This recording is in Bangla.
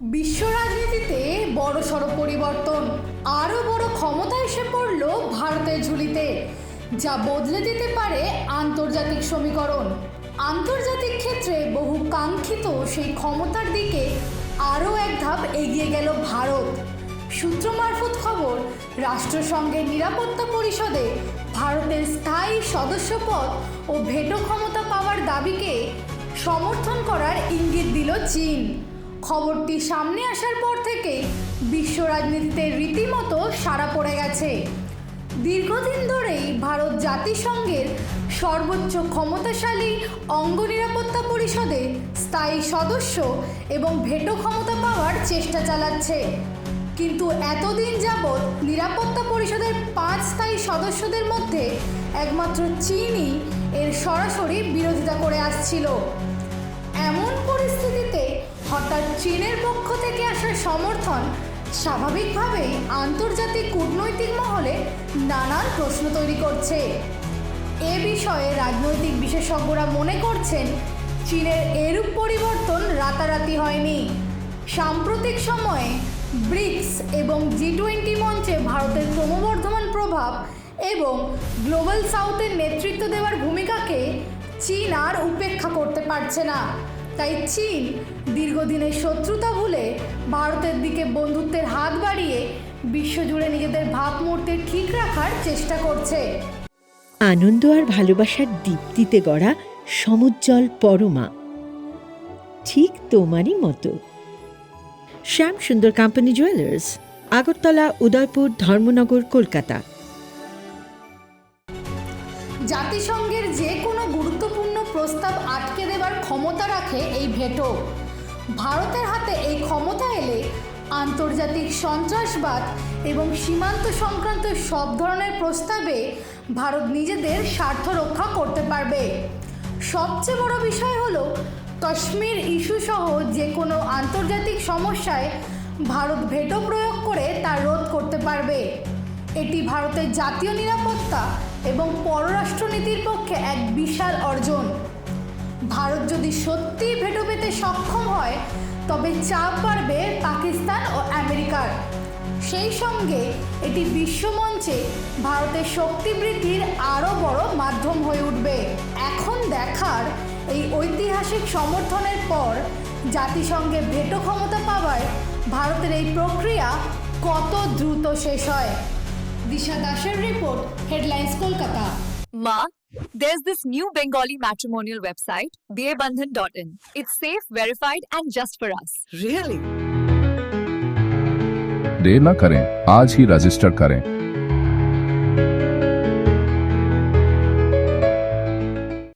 বিশ্ব রাজনীতিতে বড় সড় পরিবর্তন আরও বড় ক্ষমতা এসে পড়ল ভারতের ঝুলিতে, যা বদলে দিতে পারে আন্তর্জাতিক সমীকরণ। আন্তর্জাতিক ক্ষেত্রে বহু কাঙ্ক্ষিত সেই ক্ষমতার দিকে আরও এক ধাপ এগিয়ে গেল ভারত। সূত্র মারফত খবর, রাষ্ট্রসংঘের নিরাপত্তা পরিষদে ভারতের স্থায়ী সদস্যপদ ও ভেটো ক্ষমতা পাওয়ার দাবিকে সমর্থন করার ইঙ্গিত দিল চীন। খবরটি সামনে আসার পর থেকে বিশ্ব রাজনীতিতে রীতিমতো সাড়া পড়ে গেছে। দীর্ঘদিন ধরেই ভারত জাতিসংঘের সর্বোচ্চ ক্ষমতাশালী অঙ্গ নিরাপত্তা পরিষদে স্থায়ী সদস্য এবং ভেটো ক্ষমতা পাওয়ার চেষ্টা চালাচ্ছে। কিন্তু এতদিন যাবৎ নিরাপত্তা পরিষদের পাঁচ স্থায়ী সদস্যদের মধ্যে একমাত্র চীনই এর সরাসরি বিরোধিতা করে আসছিল। এমন পরিস্থিতিতে হঠাৎ চীনের পক্ষ থেকে আসা সমর্থন স্বাভাবিকভাবেই আন্তর্জাতিক কূটনৈতিক মহলে নানান প্রশ্ন তৈরি করছে। এ বিষয়ে রাজনৈতিক বিশেষজ্ঞরা মনে করছেন, চীনের এরূপ পরিবর্তন রাতারাতি হয়নি। সাম্প্রতিক সময়ে ব্রিক্স এবং জি টোয়েন্টি মঞ্চে ভারতের ক্রমবর্ধমান প্রভাব এবং গ্লোবাল সাউথের নেতৃত্ব দেওয়ার ভূমিকাকে চীন আর উপেক্ষা করতে পারছে না। তাই চীন দীর্ঘদিনের শত্রুতা ভুলে ভারতের দিকে বন্ধুত্বের হাত বাড়িয়ে বিশ্বজুড়ে নিজেদের ভাবমূর্তি ঠিক রাখার চেষ্টা করছে। আনন্দ আর ভালোবাসার দীপ্তিতে গড়া সমুজ্জ্বল পরমা। ঠিক তোমারই মতো। Shyam Sundar company jewellers Agartala, Udaipur, Dharmanagar, Kolkata. জাতিসংঘের যে কোনো গুরুত্বপূর্ণ প্রস্তাব আটকে দেবার ক্ষমতা রাখে এই ভেটো। ভারতের হাতে এই ক্ষমতা এলে আন্তর্জাতিক সন্ত্রাসবাদ এবং সীমান্ত সংক্রান্ত সব ধরনের প্রস্তাবে ভারত নিজেদের স্বার্থ রক্ষা করতে পারবে। সবচেয়ে বড় বিষয় হলো কাশ্মীর ইস্যু সহ যে কোনো আন্তর্জাতিক সমস্যায় ভারত ভেটো প্রয়োগ করে তা রোধ করতে পারবে। এটি ভারতের জাতীয় নিরাপত্তা এবং পররাষ্ট্রনীতির পক্ষে এক বিশাল অর্জন। ভারত যদি সত্যিই ভেটো পেতে সক্ষম হয়, তবে চাপ বাড়বে পাকিস্তান ও আমেরিকার। সেই সঙ্গে এটি বিশ্বমঞ্চে ভারতের শক্তি বৃদ্ধির আরও বড় মাধ্যম হয়ে উঠবে। এখন দেখার এই ঐতিহাসিক সমর্থনের পর জাতিসংঘে ভেটো ক্ষমতা পাওয়ায় ভারতের এই প্রক্রিয়া কত দ্রুত শেষ হয়? दिशा दाशर report headlines Kolkata Ma, there's this new Bengali matrimonial website, deabandhan.in. It's safe, verified, and just for us. Really? देर न करें आज ही रजिस्टर करें